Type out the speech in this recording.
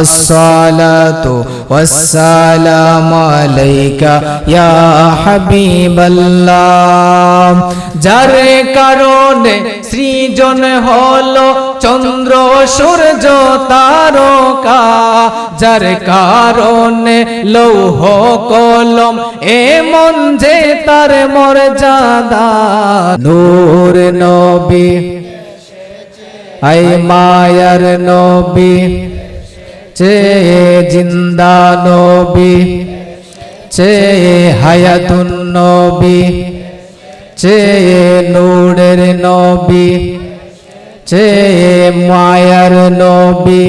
الصلاة والسلام عليك يا حبيب الله যার কারণে সৃজন হলো চন্দ্র সূর্য তারকা যার কারণে লৌহ কলম এমন যে তার মর্যাদা নূর নবী আই মায়ার নবী চে জিন্দা নবী চে হায়াতুন নবী চে নূরের নবী চে মায়ার নবী